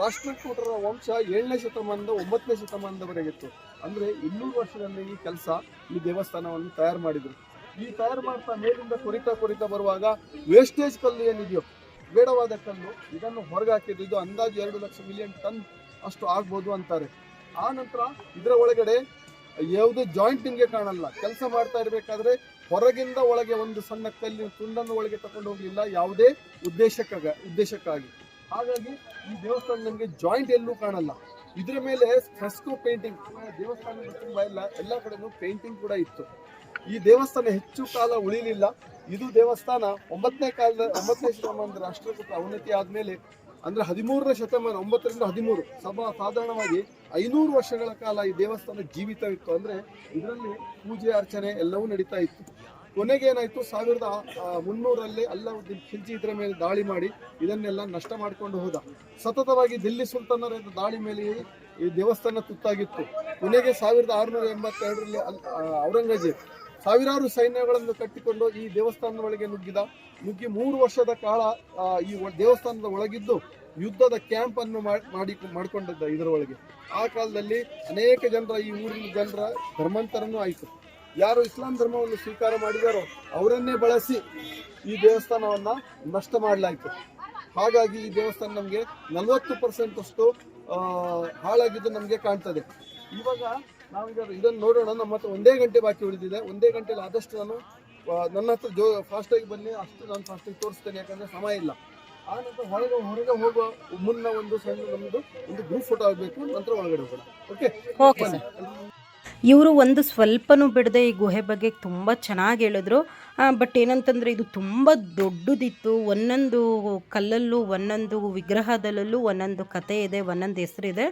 ರಾಷ್ಟ್ರಕೂಟರ ವಂಶ ಏಳನೇ ಶತಮಾನದ ಒಂಬತ್ತನೇ ಶತಮಾನದವರೆಗಿತ್ತು ಅಂದ್ರೆ ಇನ್ನೂರು ವರ್ಷದಲ್ಲಿ ಈ ಕೆಲಸ ಈ ದೇವಸ್ಥಾನವನ್ನು ತಯಾರು ಮಾಡಿದ್ರು. ಈ ತಯಾರು ಮಾಡ್ತಾ ಮೇಲಿಂದ ಕೊರಿತಾ ಕೊರಿತಾ ಬರುವಾಗ ವೇಸ್ಟೇಜ್ ಕಲ್ಲು ಏನಿದೆಯೋ, ಬೇಡವಾದ ಕಲ್ಲು, ಇದನ್ನು ಹೊರಗೆ ಹಾಕಿದ್ದು ಇದು ಅಂದಾಜು ಎರಡು ಲಕ್ಷ ಮಿಲಿಯನ್ ಟನ್ ಅಷ್ಟು ಆಗ್ಬೋದು ಅಂತಾರೆ. ಆ ನಂತರ ಇದರ ಒಳಗಡೆ ಯಾವುದೇ ಜಾಯಿಂಟ್ ನಿಮಗೆ ಕಾಣಲ್ಲ. ಕೆಲಸ ಮಾಡ್ತಾ ಇರಬೇಕಾದ್ರೆ ಹೊರಗಿಂದ ಒಳಗೆ ಒಂದು ಸಣ್ಣ ಕಲ್ಲಿನ ತುಂಡನ್ನು ಒಳಗೆ ತಗೊಂಡು ಹೋಗಲಿಲ್ಲ, ಯಾವುದೇ ಉದ್ದೇಶಕ್ಕಾಗ ಉದ್ದೇಶಕ್ಕಾಗಿ. ಹಾಗಾಗಿ ಈ ದೇವಸ್ಥಾನ ನಮಗೆ ಜಾಯಿಂಟ್ ಎಲ್ಲೂ ಕಾಣಲ್ಲ. ಇದರ ಮೇಲೆ ಫ್ರೆಸ್ಕೋ ಪೇಂಟಿಂಗ್ ದೇವಸ್ಥಾನದ ತುಂಬ ಇಲ್ಲ ಎಲ್ಲ ಕಡೆನೂ ಪೇಂಟಿಂಗ್ ಕೂಡ ಇತ್ತು. ಈ ದೇವಸ್ಥಾನ ಹೆಚ್ಚು ಕಾಲ ಉಳಿಲಿಲ್ಲ. ಇದು ದೇವಸ್ಥಾನ ಒಂಬತ್ತನೇ ಕಾಲದ, ಒಂಬತ್ತನೇ ಶತಮಾನದ ರಾಷ್ಟ್ರಕೂಟ ಅವನತಿ ಆದ್ಮೇಲೆ ಅಂದ್ರೆ ಹದಿಮೂರನೇ ಶತಮಾನ, ಒಂಬತ್ತರಿಂದ ಹದಿಮೂರು, ಸಭಾ ಸಾಧಾರಣವಾಗಿ ಐನೂರು ವರ್ಷಗಳ ಕಾಲ ಈ ದೇವಸ್ಥಾನ ಜೀವಿತವಿತ್ತು ಅಂದ್ರೆ ಇದರಲ್ಲಿ ಪೂಜೆ, ಅರ್ಚನೆ ಎಲ್ಲವೂ ನಡೀತಾ ಇತ್ತು. ಕೊನೆಗೆ ಏನಾಯ್ತು? ಸಾವಿರದ ಮುನ್ನೂರಲ್ಲಿ ಅಲ್ಲಾವುದ್ದೀನ್ ಖಿಲ್ಜಿ ಇದರ ಮೇಲೆ ದಾಳಿ ಮಾಡಿ ಇದನ್ನೆಲ್ಲ ನಷ್ಟ ಮಾಡಿಕೊಂಡು ಹೋದ. ಸತತವಾಗಿ ದಿಲ್ಲಿ ಸುಲ್ತಾನರ ದಾಳಿ ಮೇಲೆ ಈ ದೇವಸ್ಥಾನ ತುತ್ತಾಗಿತ್ತು. ಕೊನೆಗೆ ಸಾವಿರದ ಆರುನೂರ ಎಂಬತ್ತೆರಡರಲ್ಲಿ ಔರಂಗಜೇಬ್ ಸಾವಿರಾರು ಸೈನ್ಯಗಳನ್ನು ಕಟ್ಟಿಕೊಂಡು ಈ ದೇವಸ್ಥಾನದ ಒಳಗೆ ನುಗ್ಗಿದ. ನುಗ್ಗಿ ಮೂರು ವರ್ಷದ ಕಾಲ ಈ ದೇವಸ್ಥಾನದ ಒಳಗಿದ್ದು ಯುದ್ಧದ ಕ್ಯಾಂಪ್ ಅನ್ನು ಮಾಡ್- ಮಾಡಿ, ಮಾಡಿಕೊಂಡಿದ್ದ ಇದರ ಒಳಗೆ. ಆ ಕಾಲದಲ್ಲಿ ಅನೇಕ ಜನರ, ಈ ಊರಿನ ಜನರ ಧರ್ಮಾಂತರನೂ ಆಯಿತು. ಯಾರು ಇಸ್ಲಾಂ ಧರ್ಮವನ್ನು ಸ್ವೀಕಾರ ಮಾಡಿದಾರೋ ಅವರನ್ನೇ ಬಳಸಿ ಈ ದೇವಸ್ಥಾನವನ್ನು ನಷ್ಟ ಮಾಡಲಾಯಿತು. ಹಾಗಾಗಿ ಈ ದೇವಸ್ಥಾನ ನಮಗೆ ನಲವತ್ತು ಪರ್ಸೆಂಟ್ ಅಷ್ಟು ಹಾಳಾಗಿದ್ದು ನಮಗೆ ಕಾಣ್ತದೆ. ಇವಾಗ ನಾವೀಗ ಇದನ್ನು ನೋಡೋಣ, ನಮ್ಮ ಹತ್ರ ಒಂದೇ ಗಂಟೆ ಬಾಕಿ ಉಳಿದಿದೆ. ಒಂದೇ ಗಂಟೆಲಿ ಆದಷ್ಟು ನಾನು ನನ್ನ ಹತ್ರ ಜೋ ಫಾಸ್ಟಾಗಿ ಬನ್ನಿ, ಅಷ್ಟು ನಾನು ಫಾಸ್ಟಾಗಿ ತೋರಿಸ್ತೇನೆ, ಯಾಕಂದರೆ ಸಮಯ ಇಲ್ಲ. ಆ ನಂತರ ಹೊರಗೆ ಹೊರಗೆ ಹೋಗುವ ಮುನ್ನ ಒಂದು ಸಣ್ಣ ನಮ್ಮದು ಒಂದು ಗ್ರೂಪ್ ಫೋಟೋ ಆಗಬೇಕು, ನಂತರ ಒಳಗಡೆ ಹೋಗೋಣ. ಓಕೆ ಓಕೆ ಇವರು ಒಂದು ಸ್ವಲ್ಪನೂ ಬಿಡದೆ ಈ ಗುಹೆ ಬಗ್ಗೆ ತುಂಬ ಚೆನ್ನಾಗಿ ಹೇಳಿದ್ರು. ಬಟ್ ಏನಂತಂದರೆ ಇದು ತುಂಬ ದೊಡ್ಡದಿತ್ತು. ಒಂದೊಂದು ಕಲ್ಲಲ್ಲೂ, ಒಂದೊಂದು ವಿಗ್ರಹದಲ್ಲೂ ಒಂದೊಂದು ಕತೆ ಇದೆ, ಒಂದೊಂದು ಹೆಸರಿದೆ.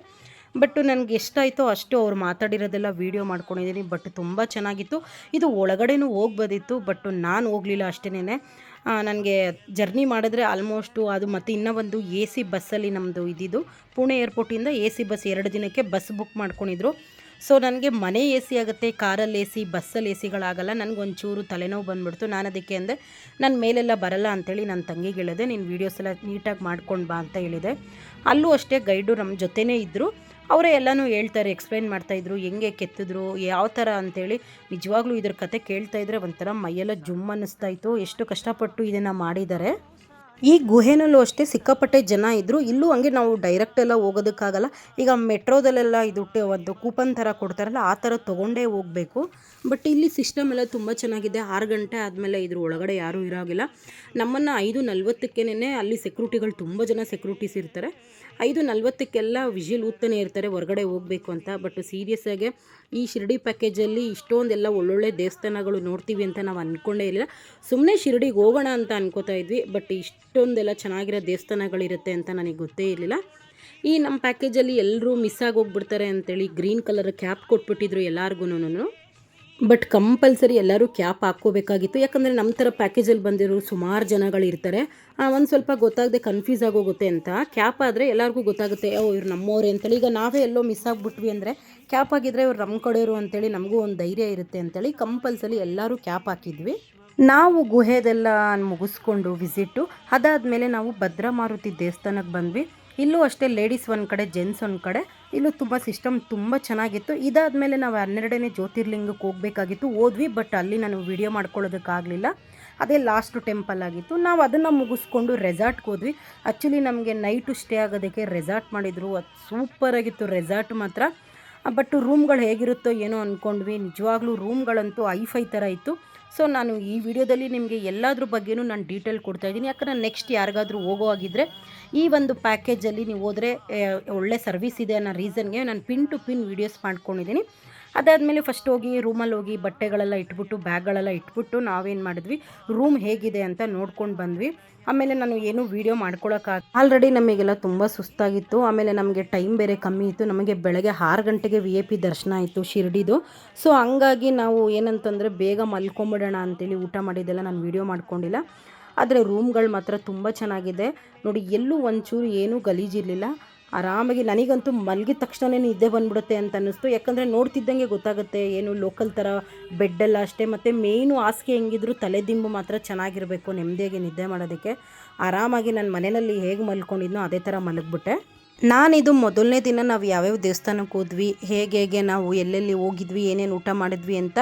ಬಟ್ ನನಗೆ ಎಷ್ಟಾಯಿತೋ ಅಷ್ಟು ಅವ್ರು ಮಾತಾಡಿರೋದೆಲ್ಲ ವೀಡಿಯೋ ಮಾಡ್ಕೊಂಡಿದ್ದೀನಿ. ಬಟ್ ತುಂಬ ಚೆನ್ನಾಗಿತ್ತು. ಇದು ಒಳಗಡೆನೂ ಹೋಗ್ಬೋದಿತ್ತು ಬಟ್ ನಾನು ಹೋಗಲಿಲ್ಲ ಅಷ್ಟೇನೆ ನನಗೆ ಜರ್ನಿ ಮಾಡಿದ್ರೆ ಆಲ್ಮೋಸ್ಟು ಅದು ಮತ್ತು ಇನ್ನೂ ಒಂದು ಎ ಸಿ ಬಸ್ಸಲ್ಲಿ ನಮ್ಮದು ಇದ್ದಿದ್ದು ಪುಣೆ ಏರ್ಪೋರ್ಟಿಂದ ಎ ಸಿ ಬಸ್ ಎರಡು ದಿನಕ್ಕೆ ಬಸ್ ಬುಕ್ ಮಾಡ್ಕೊಂಡಿದ್ರು. ಸೊ ನನಗೆ ಮನೆ ಎ ಸಿ ಆಗುತ್ತೆ, ಕಾರಲ್ಲಿ ಎ ಸಿ ಬಸ್ಸಲ್ಲಿ ಎ ಸಿಗಳಾಗಲ್ಲ ನನಗೊಂಚೂರು ತಲೆನೋವು ಬಂದುಬಿಡ್ತು. ನಾನು ಅದಕ್ಕೆ ಅಂದೆ, ನಾನು ಮೇಲೆಲ್ಲ ಬರಲ್ಲ ಅಂಥೇಳಿ ನನ್ನ ತಂಗಿಗೆ ಹೇಳಿದೆ. ನೀನು ವೀಡಿಯೋಸ್ ಎಲ್ಲ ನೀಟಾಗಿ ಮಾಡ್ಕೊಂಡು ಬಾ ಅಂತ ಹೇಳಿದೆ. ಅಲ್ಲೂ ಅಷ್ಟೇ ಗೈಡು ನಮ್ಮ ಜೊತೆನೇ ಇದ್ದರು ಅವರೇ ಎಲ್ಲನೂ ಹೇಳ್ತಾರೆ ಎಕ್ಸ್ಪ್ಲೈನ್ ಮಾಡ್ತಾಯಿದ್ರು ಹೆಂಗೆ ಕೆತ್ತಿದ್ರು, ಯಾವ ಥರ ಅಂತೇಳಿ. ನಿಜವಾಗ್ಲೂ ಇದ್ರ ಕತೆ ಕೇಳ್ತಾ ಇದ್ರೆ ಒಂಥರ ಮೈಯೆಲ್ಲ ಜುಮ್ ಅನ್ನಿಸ್ತಾ ಇತ್ತು. ಎಷ್ಟು ಕಷ್ಟಪಟ್ಟು ಇದನ್ನು ಮಾಡಿದ್ದಾರೆ. ಈ ಗುಹೆನಲ್ಲೂ ಅಷ್ಟೇ ಸಿಕ್ಕಾಪಟ್ಟೆ ಜನ ಇದ್ದರು ಇಲ್ಲೂ ಹಂಗೆ ನಾವು ಡೈರೆಕ್ಟ್ ಎಲ್ಲ ಹೋಗೋದಕ್ಕಾಗಲ್ಲ. ಈಗ ಮೆಟ್ರೋದಲ್ಲೆಲ್ಲ ಇದು ಒಂದು ಕೂಪನ್ ಥರ ಕೊಡ್ತಾರಲ್ಲ, ಆ ಥರ ತೊಗೊಂಡೇ ಹೋಗಬೇಕು. ಬಟ್ ಇಲ್ಲಿ ಸಿಸ್ಟಮ್ ಎಲ್ಲ ತುಂಬ ಚೆನ್ನಾಗಿದೆ. ಆರು ಗಂಟೆ ಆದಮೇಲೆ ಇದ್ರ ಒಳಗಡೆ ಯಾರೂ ಇರೋಗಿಲ್ಲ. ನಮ್ಮನ್ನು ಐದು ನಲ್ವತ್ತಕ್ಕೇನೆ ಅಲ್ಲಿ ಸೆಕ್ಯೂರಿಟಿಗಳು ತುಂಬ ಜನ ಸೆಕ್ಯೂರಿಟೀಸ್ ಇರ್ತಾರೆ. ಐದು ನಲ್ವತ್ತಕ್ಕೆಲ್ಲ ವಿಷಲ್ ಊದ್ತಾನೆ ಇರ್ತಾರೆ, ಹೊರಗಡೆ ಹೋಗಬೇಕು ಅಂತ. ಬಟ್ ಸೀರಿಯಸ್ಸಾಗಿ ಈ ಶಿರಡಿ ಪ್ಯಾಕೇಜಲ್ಲಿ ಇಷ್ಟೊಂದೆಲ್ಲ ಒಳ್ಳೊಳ್ಳೆ ದೇವಸ್ಥಾನಗಳು ನೋಡ್ತೀವಿ ಅಂತ ನಾವು ಅಂದ್ಕೊಂಡೇ ಇರಲಿಲ್ಲ. ಸುಮ್ಮನೆ ಶಿರಡಿಗೆ ಹೋಗೋಣ ಅಂತ ಅನ್ಕೋತಾ ಇದ್ವಿ ಬಟ್ ಇಷ್ಟೊಂದೆಲ್ಲ ಚೆನ್ನಾಗಿರೋ ದೇವಸ್ಥಾನಗಳಿರುತ್ತೆ ಅಂತ ನನಗೆ ಗೊತ್ತೇ ಇರಲಿಲ್ಲ. ಈ ನಮ್ಮ ಪ್ಯಾಕೇಜಲ್ಲಿ ಎಲ್ಲರೂ ಮಿಸ್ ಆಗಿ ಹೋಗ್ಬಿಡ್ತಾರೆ ಅಂತೇಳಿ ಗ್ರೀನ್ ಕಲರ್ ಕ್ಯಾಪ್ ಕೊಟ್ಬಿಟ್ಟಿದ್ರು ಎಲ್ಲಾರ್ಗೂನು ಬಟ್ ಕಂಪಲ್ಸರಿ ಎಲ್ಲರೂ ಕ್ಯಾಪ್ ಹಾಕ್ಕೋಬೇಕಾಗಿತ್ತು. ಯಾಕಂದರೆ ನಮ್ಮ ಥರ ಪ್ಯಾಕೇಜಲ್ಲಿ ಬಂದಿರೋ ಸುಮಾರು ಜನಗಳಿರ್ತಾರೆ ಒಂದು ಸ್ವಲ್ಪ ಗೊತ್ತಾಗದೆ ಕನ್ಫ್ಯೂಸ್ ಆಗೋಗುತ್ತೆ ಅಂತ. ಕ್ಯಾಪ್ ಆದರೆ ಎಲ್ಲರಿಗೂ ಗೊತ್ತಾಗುತ್ತೆ, ಓ, ಇವ್ರು ನಮ್ಮವ್ರೆ ಅಂತೇಳಿ. ಈಗ ನಾವೇ ಎಲ್ಲೋ ಮಿಸ್ ಆಗಿಬಿಟ್ವಿ ಅಂದರೆ ಕ್ಯಾಪ್ ಆಗಿದ್ರೆ ಇವ್ರು ನಮ್ಮ ಕಡೆಯವರು ಅಂತೇಳಿ ನಮಗೂ ಒಂದು ಧೈರ್ಯ ಇರುತ್ತೆ ಅಂತೇಳಿ ಕಂಪಲ್ಸರಿ ಎಲ್ಲರೂ ಕ್ಯಾಪ್ ಹಾಕಿದ್ವಿ. ನಾವು ಗುಹೆದೆಲ್ಲ ಮುಗಿಸ್ಕೊಂಡು ವಿಸಿಟ್ಟು ಅದಾದಮೇಲೆ ನಾವು ಭದ್ರಾ ಮಾರುತಿ ದೇವಸ್ಥಾನಕ್ಕೆ ಬಂದ್ವಿ. ಇಲ್ಲೂ ಅಷ್ಟೇ ಲೇಡೀಸ್ ಒಂದು ಕಡೆ ಜೆಂಟ್ಸ್ ಒಂದು ಕಡೆ. ಇಲ್ಲೂ ತುಂಬ ಸಿಸ್ಟಮ್ ತುಂಬ ಚೆನ್ನಾಗಿತ್ತು. ಇದಾದ ಮೇಲೆ ನಾವು ಹನ್ನೆರಡನೇ ಜ್ಯೋತಿರ್ಲಿಂಗಕ್ಕೆ ಹೋಗಬೇಕಾಗಿತ್ತು. ಹೋದ್ವಿ ಬಟ್ ಅಲ್ಲಿ ನಾನು ವಿಡಿಯೋ ಮಾಡ್ಕೊಳ್ಳೋದಕ್ಕಾಗಲಿಲ್ಲ. ಅದೇ ಲಾಸ್ಟ್ ಟೆಂಪಲ್ ಆಗಿತ್ತು. ನಾವು ಅದನ್ನು ಮುಗಿಸ್ಕೊಂಡು ರೆಸಾರ್ಟ್ಗೆ ಹೋದ್ವಿ. ಆ್ಯಕ್ಚುಲಿ ನಮಗೆ ನೈಟು ಸ್ಟೇ ಆಗೋದಕ್ಕೆ ರೆಸಾರ್ಟ್ ಮಾಡಿದರು. ಅದು ಸೂಪರಾಗಿತ್ತು ರೆಸಾರ್ಟ್ ಮಾತ್ರ. ಬಟ್ ರೂಮ್ಗಳು ಹೇಗಿರುತ್ತೋ ಏನೋ ಅಂದ್ಕೊಂಡ್ವಿ ನಿಜವಾಗ್ಲೂ ರೂಮ್ಗಳಂತೂ ಐಫೈ ಥರ ಇತ್ತು. ಸೊ ನಾನು ಈ ವಿಡಿಯೋದಲ್ಲಿ ನಿಮಗೆ ಎಲ್ಲದ್ರ ಬಗ್ಗೆನೂ ನಾನು ಡೀಟೇಲ್ ಕೊಡ್ತಾ ಇದ್ದೀನಿ. ಯಾಕಂದರೆ ನೆಕ್ಸ್ಟ್ ಯಾರಿಗಾದರೂ ಹೋಗೋ ಆಗಿದ್ದರೆ ಈ ಒಂದು ಪ್ಯಾಕೇಜಲ್ಲಿ ನೀವು ಹೋದರೆ ಒಳ್ಳೆ ಸರ್ವಿಸ್ ಇದೆ ಅನ್ನೋ ರೀಸನ್ಗೆ ನಾನು ಪಿನ್ ಟು ಪಿನ್ ವೀಡಿಯೋಸ್ ಮಾಡ್ಕೊಂಡಿದ್ದೀನಿ. ಅದಾದಮೇಲೆ ಫಸ್ಟ್ ಹೋಗಿ ರೂಮಲ್ಲಿ ಹೋಗಿ ಬಟ್ಟೆಗಳೆಲ್ಲ ಇಟ್ಬಿಟ್ಟು, ಬ್ಯಾಗ್ಗಳೆಲ್ಲ ಇಟ್ಬಿಟ್ಟು ನಾವೇನು ಮಾಡಿದ್ವಿ? ರೂಮ್ ಹೇಗಿದೆ ಅಂತ ನೋಡ್ಕೊಂಡು ಬಂದ್ವಿ. ಆಮೇಲೆ ನಾನು ಏನೂ ವೀಡಿಯೋ ಮಾಡ್ಕೊಳಕ್ಕಾಗ ಆಲ್ರೆಡಿ ನಮಗೆಲ್ಲ ತುಂಬ ಸುಸ್ತಾಗಿತ್ತು. ಆಮೇಲೆ ನಮಗೆ ಟೈಮ್ ಬೇರೆ ಕಮ್ಮಿ ಇತ್ತು. ನಮಗೆ ಬೆಳಗ್ಗೆ ಆರು ಗಂಟೆಗೆ ವಿ ಎ ಪಿ ದರ್ಶನ ಆಯಿತು ಶಿರ್ಡಿದು. ಸೊ ಹಂಗಾಗಿ ನಾವು ಏನಂತಂದರೆ ಬೇಗ ಮಲ್ಕೊಂಬಿಡೋಣ ಅಂತೇಳಿ ಊಟ ಮಾಡಿದ್ದೆಲ್ಲ ನಾನು ವೀಡಿಯೋ ಮಾಡ್ಕೊಂಡಿಲ್ಲ. ಆದರೆ ರೂಮ್ಗಳು ಮಾತ್ರ ತುಂಬ ಚೆನ್ನಾಗಿದೆ. ನೋಡಿ ಎಲ್ಲೂ ಒಂಚೂರು ಏನೂ ಗಲೀಜಿರಲಿಲ್ಲ. ಆರಾಮಾಗಿ ನನಗಂತೂ ಮಲಗಿದ ತಕ್ಷಣವೇ ನಿದ್ದೆ ಬಂದ್ಬಿಡುತ್ತೆ ಅಂತ ಅನ್ನಿಸ್ತು. ಯಾಕಂದರೆ ನೋಡ್ತಿದ್ದಂಗೆ ಗೊತ್ತಾಗುತ್ತೆ ಏನು ಲೋಕಲ್ ಥರ ಬೆಡ್ಡೆಲ್ಲ ಅಷ್ಟೇ, ಮತ್ತು ಮೇಯ್ನು ಹಾಸಿಗೆ ಹೆಂಗಿದ್ರು ತಲೆದಿಂಬು ಮಾತ್ರ ಚೆನ್ನಾಗಿರಬೇಕು, ನೆಮ್ಮದಿಯಾಗಿ ನಿದ್ದೆ ಮಾಡೋದಕ್ಕೆ. ಆರಾಮಾಗಿ ನನ್ನ ಮನೆಯಲ್ಲಿ ಹೇಗೆ ಮಲ್ಕೊಂಡಿದ್ನೋ ಅದೇ ಥರ ಮಲಗಿಬಿಟ್ಟೆ. ನಾನಿದು ಮೊದಲನೇ ದಿನ ನಾವು ಯಾವ್ಯಾವ ದೇವಸ್ಥಾನಕ್ಕೆ ಹೋದ್ವಿ, ಹೇಗೆ ಹೇಗೆ ನಾವು ಎಲ್ಲೆಲ್ಲಿ ಹೋಗಿದ್ವಿ, ಏನೇನು ಊಟ ಮಾಡಿದ್ವಿ ಅಂತ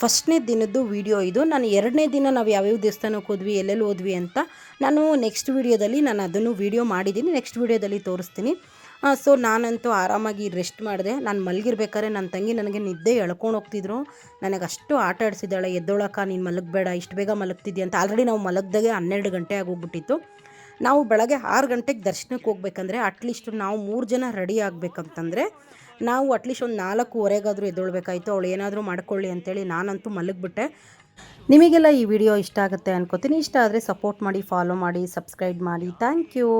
ಫಸ್ಟ್ನೇ ದಿನದ್ದು ವಿಡಿಯೋ ಇದು. ನಾನು ಎರಡನೇ ದಿನ ನಾವು ಯಾವ್ಯಾವ ದೇವಸ್ಥಾನಕ್ಕೆ ಹೋದ್ವಿ, ಎಲ್ಲೆಲ್ಲಿ ಹೋದ್ವಿ ಅಂತ ನಾನು ನೆಕ್ಸ್ಟ್ ವಿಡಿಯೋದಲ್ಲಿ ನಾನು ಅದನ್ನು ವಿಡಿಯೋ ಮಾಡಿದ್ದೀನಿ. ನೆಕ್ಸ್ಟ್ ವಿಡಿಯೋದಲ್ಲಿ ತೋರಿಸ್ತೀನಿ. ಸೊ ನಾನಂತೂ ಆರಾಮಾಗಿ ರೆಸ್ಟ್ ಮಾಡಿದೆ. ನಾನು ಮಲಗಿರ್ಬೇಕಾದ್ರೆ ನನ್ನ ತಂಗಿ ನನಗೆ ನಿದ್ದೆ ಎಳ್ಕೊಂಡು ಹೋಗ್ತಿದ್ರು. ನನಗೆ ಅಷ್ಟು ಆಟ ಆಡಿಸಿದ್ದಾಳೆ, ಎದ್ದೊಳಕ ನೀನು ಮಲಗಬೇಡ, ಇಷ್ಟು ಬೇಗ ಮಲಗ್ತಿದ್ಯಾ ಅಂತ. ಆಲ್ರೆಡಿ ನಾವು ಮಲಗ್ದಾಗೆ ಹನ್ನೆರಡು ಗಂಟೆ ಆಗೋಗ್ಬಿಟ್ಟಿತ್ತು. ನಾವು ಬೆಳಗ್ಗೆ ಆರು ಗಂಟೆಗೆ ದರ್ಶನಕ್ಕೆ ಹೋಗ್ಬೇಕಂದ್ರೆ ಅಟ್ಲೀಸ್ಟ್ ನಾವು ಮೂರು ಜನ ರೆಡಿ ಆಗಬೇಕಂತಂದರೆ ನಾವು ಅಟ್ಲೀಸ್ಟ್ ಒಂದು ನಾಲ್ಕೂವರೆಗಾದರೂ ಎದ್ದೊಳ್ಬೇಕಾಯಿತು. ಅವಳು ಏನಾದರೂ ಮಾಡ್ಕೊಳ್ಳಿ ಅಂತೇಳಿ ನಾನಂತೂ ಮಲಗಿಬಿಟ್ಟೆ. ನಿಮಗೆಲ್ಲ ಈ ವಿಡಿಯೋ ಇಷ್ಟ ಆಗುತ್ತೆ ಅನ್ಕೋತೀನಿ. ಇಷ್ಟ ಆದರೆ ಸಪೋರ್ಟ್ ಮಾಡಿ ಫಾಲೋ ಮಾಡಿ ಸಬ್ಸ್ಕ್ರೈಬ್ ಮಾಡಿ. Thank you